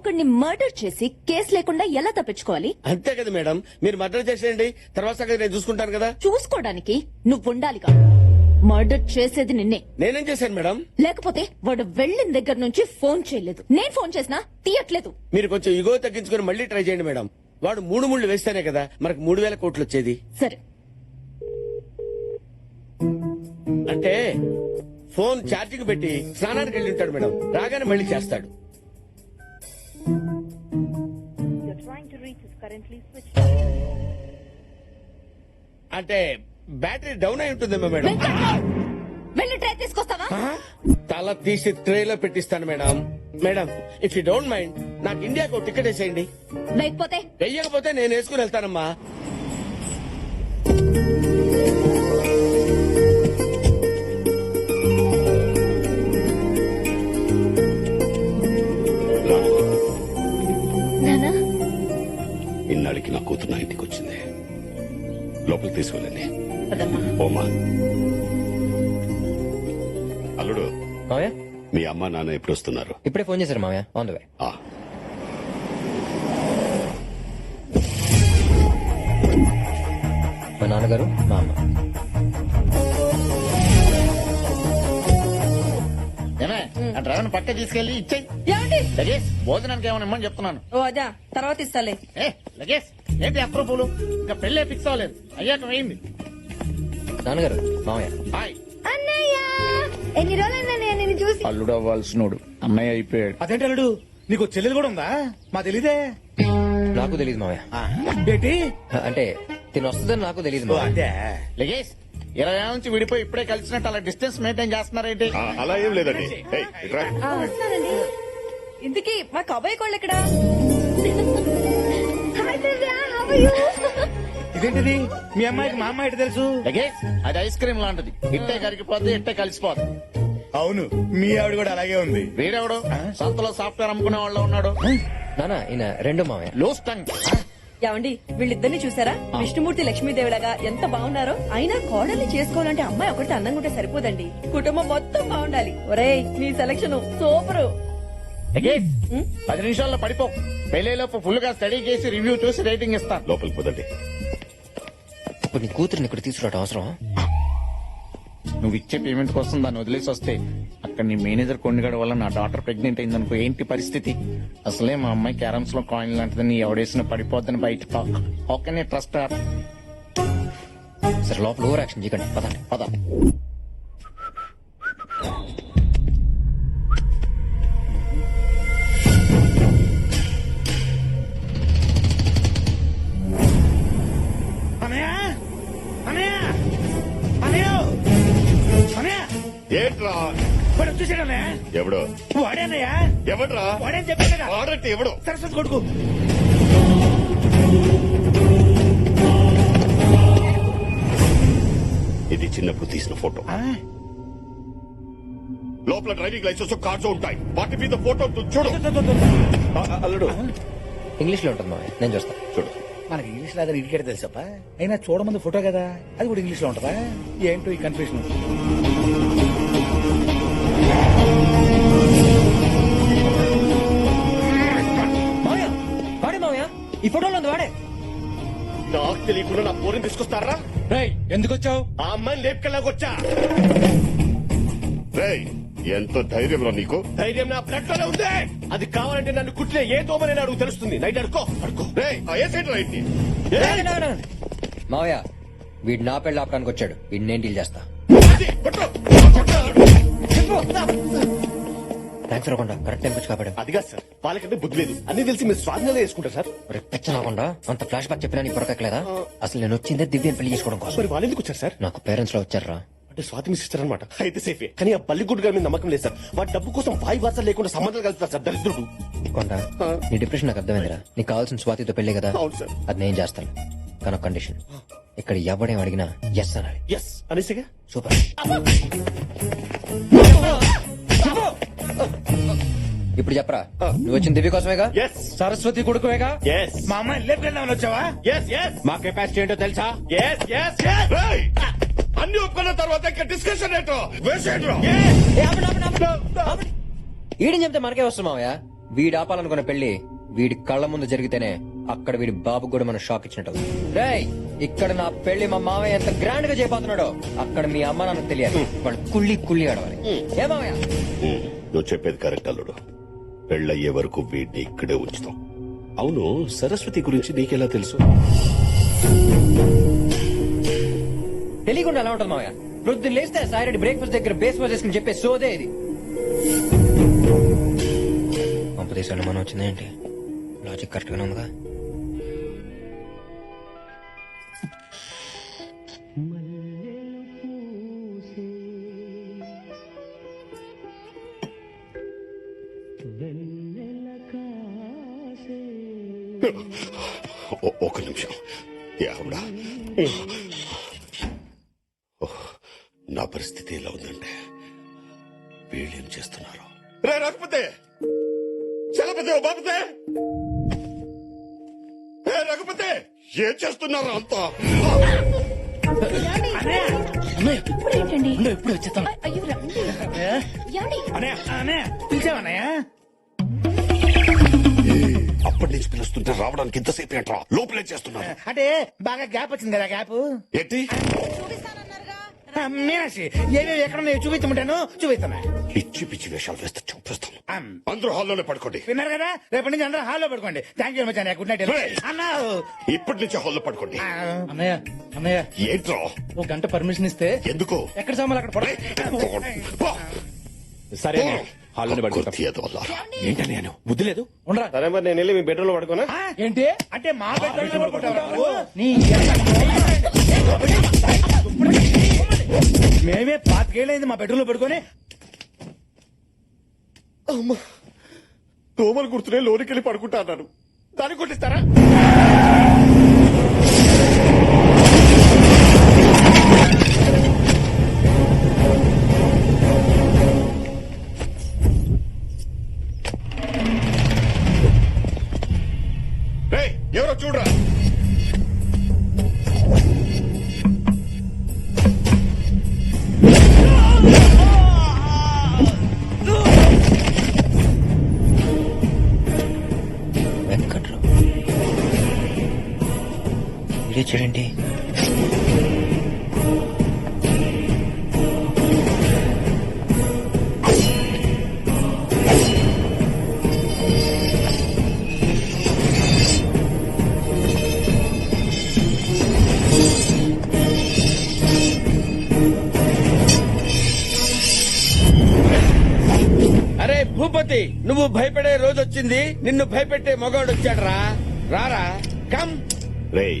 ఒకడిని మర్డర్ చేసి కేసు లేకుండా ఎలా తప్పించుకోవాలి? అంతే కదా మేడం. మీరు మర్డర్ చేసేయండి తర్వాత సంగతి నేను చూసుకుంటాను కదా. చూసుకోవడానికి నువ్వు ఉండాలిగా మర్డర్ చేసేది నిన్నే. నేనేం చేశాను మేడం? లేకపోతే వాడు వెళ్ళిన దగ్గర నుంచి ఫోన్ చేయలేదు. నేను ఫోన్ చేసినా తీయట్లేదు. మీరు కొంచెం ఇగో తగ్గించుకొని మళ్ళీ ట్రై చేయండి మేడం. వాడు మూడు ముళ్ళు వేస్తేనే కదా మనకు మూడు వేల కోట్లు వచ్చేది. సరే. అంటే ఫోన్ ఛార్జింగ్ పెట్టి స్నానానికి వెళ్ళి ఉంటాడు మేడం. రాగానే మళ్ళీ చేస్తాడు. అంటే బ్యాటరీ డౌన్ అయి ఉంటుందేమో మేడం! వెళ్ళి ట్రై తీసుకొస్తావా? తల తీసి ట్రేలో పెట్టిస్తాను madam. Madam if you don't mind నాకు ఇండియాకు ఒక టికెట్ వేసేయండి. లేకపోతే? వెయ్యకపోతే నేను వేసుకుని వెళ్తానమ్మా. లోపలికి తీసుకెళ్ళండి. ఓమా అల్లుడు మావయ్య? మీ అమ్మ నాన్న ఎప్పుడు వస్తున్నారు? ఇప్పుడే ఫోన్ చేశారు మావయ్య. ఆన్ ద వే ఆ, మా నాన్నగారు మా అమ్మ. ఏమే ఆ డ్రైవర్ పక్క తీసుకెళ్ళి ఇచ్చేయి. ఏమండి? లగేజ్ భోజనానికి ఏమైనా ఇమ్మని చెప్తున్నాను. ఓ అదా తర్వాత ఇస్తాలే. ఏ లగేజ్. ఏంటి అప్రూపులు ఇంకా పెళ్ళే ఫిక్స్ అవ్వలేదు. అయ్యాక వేయింది నాన్నగారు మావయ్య. హాయ్ అన్నయ్య! ఎన్ని రోజులైనా నేను చూసి? అల్లుడు అవ్వాల్సినోడు అన్నయ్య అయిపోయాడు. అదేంటి అల్లుడు? నీకు చెల్లెలు కూడా ఉందా? మా తెలీదే. నాకు తెలియదు మావయ్య. ఏంటి అంటే తిని వస్తుందని నాకు తెలియదు ఓ, మావయ్య అదే ఇరవై ఏళ్ళ నుంచి విడిపోయి ఇప్పుడే కలిసినట్టు అలా డిస్టెన్స్ మెయింటైన్ చేస్తున్నారేంటి? ఆ, అలా ఏం లేదండి. ఏయ్, ఇట్రా. వస్తున్నానండి. ఇంతకీ మా కబాయి కోళ్ళు ఎక్కడ? ఇదేంటిది? మీ అమ్మాయికి మా అమ్మాయి తెలుసు? అది ఐస్ క్రీమ్ లాంటిది. ఇట్టే కరిగిపోద్ది ఇట్టే కలిసిపోద్ది. అవును మీ ఆవిడ కూడా అలాగే ఉంది. వీడెవడు? సంతలో సాఫ్ట్వేర్ అమ్ముకునే వాళ్ళు ఉన్నాడు. నాన్న ఈయన రెండో మావయ్య. Loose tongue. ఏమండి వీళ్ళిద్దరిని చూసారా? విష్ణుమూర్తి లక్ష్మీదేవిలాగా ఎంత బాగున్నారో అయినా కోడల్ని చేసుకోవాలంటే అమ్మాయి ఒకటి అందంగా ఉంటే సరిపోదండి. కుటుంబం మొత్తం బాగుండాలి. ఒరేయ్ నీ సెలక్షన్ సూపర్. లగేజ్ పది నిమిషాల్లో పడిపో. పెళ్ళిలోపు ఫుల్గా స్టడీ చేసి రివ్యూ చూసి రేటింగ్ ఇస్తాను. లోపలికి పోదండి ఇప్పుడు నీ కూతురిని ఇక్కడ తీసుకురావడం అవసరం నువ్వు ఇచ్చే పేమెంట్ కోసం దాన్ని వదిలేసి వస్తే అక్కడ నీ మేనేజర్ కొండగడ వల్ల నా డాటర్ ప్రెగ్నెంట్ అయిందనుకో ఏంటి పరిస్థితి? అసలే మా అమ్మాయి క్యారమ్స్లో కాయిన్ లాంటిదని ఎవడేసిన పడిపోద్దని బయట టాక్ హౌ కెన్ ట్రస్ట్ సరే లోపల ఓవర్ యాక్షన్ చేయకండి. పదండి. పద. ఎవడు? వాడేనయ్య? ఎవడ్రా? వాడేం చెప్పాను కదా. వాడంటే ఎవడు? సరస్వతి కొడుకు. ఇది చిన్నప్పుడు తీసిన ఫోటో. లోపల డ్రైవింగ్ లైసెన్స్ కార్డ్స్ ఉంటాయి. వాటి మీద ఫోటో చూడు. అల్లుడు. ఇంగ్లీష్లో ఉంటుంది మావయ్య. నేను చూస్తాను చూడు. మనకి ఇంగ్లీష్ లాగా ఇడికేట తెలుసప్ప? అయినా చూడమంది ఫోటో కదా? అది కూడా ఇంగ్లీష్లో ఉంటదా? ఏంటో ఈ కన్ఫ్యూషన్ తెలియకుండా నా పోరిని తీసుకొస్తారా? ఎందుకు వచ్చావు ఆ అమ్మాయిని లేపుకెళ్ళాకొచ్చా? రేయ్ ఎంత ధైర్యం రా నీకు. ధైర్యం నా బ్లడ్లోనే ఉంది. అది కావాలంటే నన్ను కుట్టిన ఏ దోమని నాకు తెలుస్తుంది. నైట్ అడుకో అడుకో రేయ్ ఆ ఏ సైడ్ రైట్ ఆగండి. మావయ్య వీడు నా పెళ్ళి ఆపడానికి వచ్చాడు. వీడిని నేను డీల్ చేస్తా. థ్యాంక్స్ రాకుండా కరెక్ట్ టైం వచ్చి కాపాడు అదిగా సార్ వాళ్ళకంటే బుద్ధి లేదు. అన్ని తెలిసి మీరు స్వాధీనంలో వేసుకుంటారు సార్. పిచ్చ నాకుండా అంత ఫ్లాష్ బ్యాక్ చెప్పినా నీ పొరకట్లేదా అసలు నేను వచ్చిందే దివ్యని పెళ్ళి చేసుకోవడం కోసం. మరి వాళ్ళు ఎందుకు వచ్చారు సార్? నాకు పేరెంట్స్లో వచ్చారా అంటే స్వాతి మీ సిస్టర్ అనమాట అయితే సేఫే. కానీ ఆ బల్లిగుడ్డు గారి మీద నమ్మకం లేదు సార్. వాడి డబ్బు కోసం వాయి వార్త లేకుండా సంబంధాలు కలుపుతారు సార్ దరిద్రుడు. కొండ నీ డిప్రెషన్ నాకు అర్థమైందిరా. నీకు కావాల్సిన స్వాతితో పెళ్ళి కదా? అవును సార్. అది నేను చేస్తాను. కానీ కండిషన్ ఇక్కడ ఎవడేం అడిగినా ఎస్ అనాలి. ఎస్ అనేసిగా? సూపర్ ఇప్పుడు చెప్పరా? నువ్వు వచ్చిన దివ్య కోసమేగా? ఎస్ సరస్వతి కొడుకువేగా? ఎస్ మా అమ్మాయి లేపుకెళ్దామని వచ్చావా? ఎస్ ఎస్ మా కెపాసిటీ ఏంటో తెలుసా? ఎస్ ఎస్ అన్ని ఒప్పుకున్న తర్వాత ఇంకా డిస్కషన్ ఏంటో. ఈడని చెప్తే మనకే వస్తుంది మావయ్య? వీడి ఆపాలనుకున్న పెళ్ళి వీడి కళ్ళ ముందు జరిగితేనే అక్కడ వీడి బాబు కూడా మనం షాక్ ఇచ్చినట్టు రేయ్ ఇక్కడ నా పెళ్ళి మా మామయ్య ఎంత గ్రాండ్గా చేయబోతున్నాడో అక్కడ మీ అమ్మ నాన్నకు తెలియాలి. వాళ్ళు కుళ్ళి కుళ్ళి ఆడవాలి. ఏ మామయ్య ఉమ్, నువ్వు చెప్పేది కరెక్ట్ అల్లుడు. పెళ్ళయ్యే వరకు వీడిని ఇక్కడే ఉంచుతాం. అవును సరస్వతి గురించి నీకెలా తెలుసు? తెలియకుండా ఎలా ఉంటుంది మామయ్య ప్రొద్దున లేస్తే సాయిరెడ్డి బ్రేక్ఫాస్ట్ దగ్గర బేస్ చేసుకుని చెప్పే సోదే ఇది. పంపదేశాలు మనం వచ్చిందేంటి లాజిక్ కరెక్ట్ గానే ఉందిగా ఓ- ఒక నిమిషం. ఓహ్, నా పరిస్థితి ఎలా ఉందంటే వీళ్ళేం చేస్తున్నారు. రే రఘుపతి! చలపతి బాపతే! ఏ రఘుపతి! ఏం చేస్తున్నారు అంతా? ఎప్పుడు వచ్చేస్తాను. అయ్యో రండి. నుంచి పిలుస్తుంటే రావడానికి ఇంతసేపు ఏంట్రా? లోపలే చేస్తున్నారు అంటే బాగా గ్యాప్ వచ్చింది కదా గ్యాప్? ఏంటి? మీనాక్షి ఏమేమి ఎక్కడ చూపించమంటాను చూపిస్తాను. పిచ్చి పిచ్చి వేషాలు వేస్తే చూపిస్తాను. అందరూ హాల్లోనే పడుకోండి. విన్నారు కదా? రేపటి నుంచి అందరూ హాల్లో పడుకోండి. Thank you much good night. అన్నా! ఇప్పటి నుంచి హాల్లో పడుకోండి. అన్నయ్య అన్నయ్య. ఏంట్రా? ఒక గంట పర్మిషన్ ఇస్తే ఎందుకు? ఎక్కడ సామాన్లు అక్కడ పడ. సరే. హాల్లోనే పడుకుంటాం. ఏంటని నేను బుద్ధి లేదు? ఉండరా? సరే మరి నేను వెళ్ళి మీ బెడ్రూమ్లో పడుకోనా ఏంటి? అంటే మా బెడ్రూమ్లో పడుకుంటావా? నీ మేమే పాతికేళ్ళైంది మా బెడ్రూమ్లో పడుకొని. అమ్మా దోమలు గుర్తునే లోనికి వెళ్ళి పడుకుంటా అన్నాను. దాన్ని కొట్టిస్తారా? చూడండి అరే భూపతి నువ్వు భయపడే రోజు వచ్చింది నిన్ను భయపెట్టే మగవాడు వచ్చాడు రా రారా. కమ్. రేయ్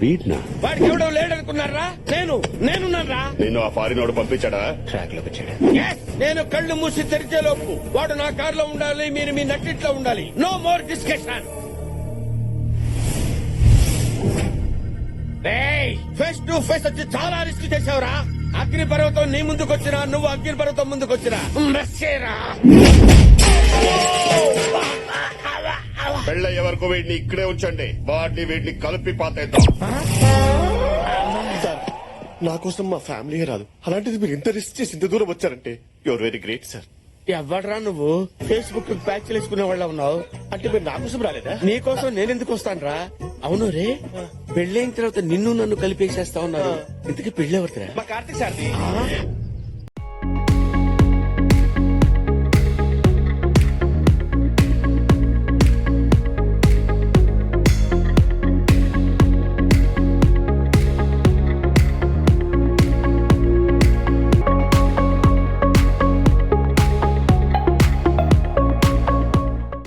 వీడ్నా? వాడికి ఎవడో లేడనుకున్నారా? నేను నేనున్నారా నిన్ను ఆ ఫారినోడు పంపించాడా? ట్రాక్లోకి వచ్చాడు! నేను కళ్ళు మూసి తెరిచే లోపు వాడు నా కారులో ఉండాలి మీరు మీ నట్టిట్లో ఉండాలి. No more discussion face to face వచ్చి చాలా రిస్క్ చేసావురా అగ్ని పర్వతం నీ ముందుకు వచ్చినా నువ్వు అగ్ని పర్వతం ముందుకు వచ్చినా పెళ్ళయ్యే వరకు వీడిని ఇక్కడే ఉంచండి. వాడిని వీడిని కలిపి పాతేద్దాం. సార్ నా కోసం మా ఫ్యామిలీ రాదు. అలాంటిది మీరు ఇంత రిస్క్ చేసి ఇంత దూరం వచ్చారంటే యువర్ వెరీ గ్రేట్ సార్. ఎవడరా నువ్వు? ఫేస్బుక్ ప్యాచ్ వేసుకునే వాళ్ళ ఉన్నావు. అంటే మీరు నా కోసం రాలేదా? నీకోసం నేను ఎందుకు వస్తాను అవును రే. పెళ్ళైన తర్వాత నిన్ను నన్ను కలిపేసేస్తా ఉన్నారు. ఇంతకీ పెళ్ళెవరిదిరా మా కార్తీక్ సార్ది.